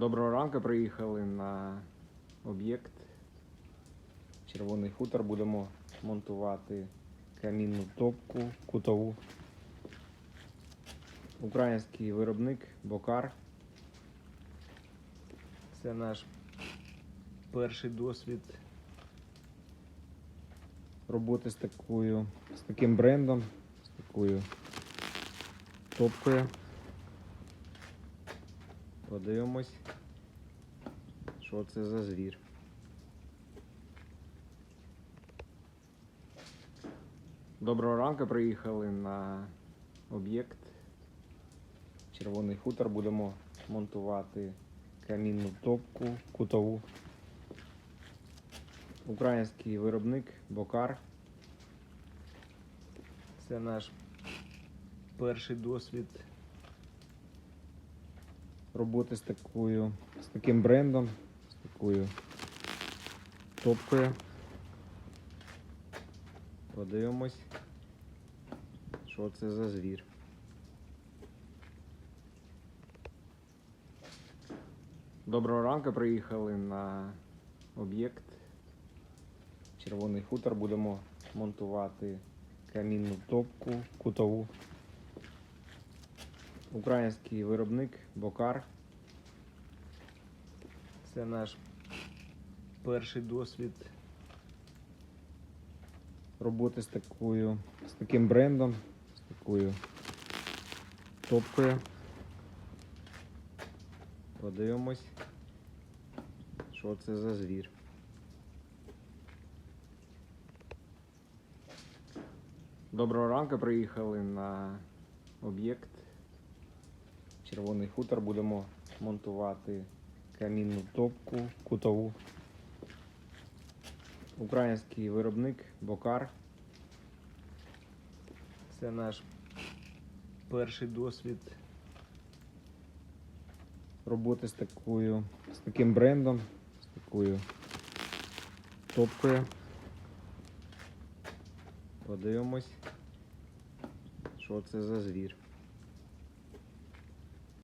Доброго ранку, приїхали на об'єкт. Червоний хутор. Будемо монтувати камінну топку кутову. Український виробник Бокар. Це наш перший досвід роботи з такою, з таким брендом, з такою топкою. Подивимось, що це за звір. Доброго ранку, приїхали на об'єкт. Червоний хутор. Будемо монтувати камінну топку кутову. Український виробник Бокар. Це наш перший досвід роботи з такою, з таким брендом, з такою топкою. Подивимось, що це за звір. Доброго ранку, приїхали на об'єкт. Червоний хутор. Будемо монтувати камінну топку кутову. Український виробник Бокар. Це наш перший досвід роботи з такою, з таким брендом, з такою топкою. Подивимось, що це за звір. Доброго ранку, приїхали на об'єкт. Червоний хутор. Будемо монтувати камінну топку кутову. Український виробник Бокар. Це наш перший досвід роботи з такою, з таким брендом, з такою топкою. Подивимось, що це за звір.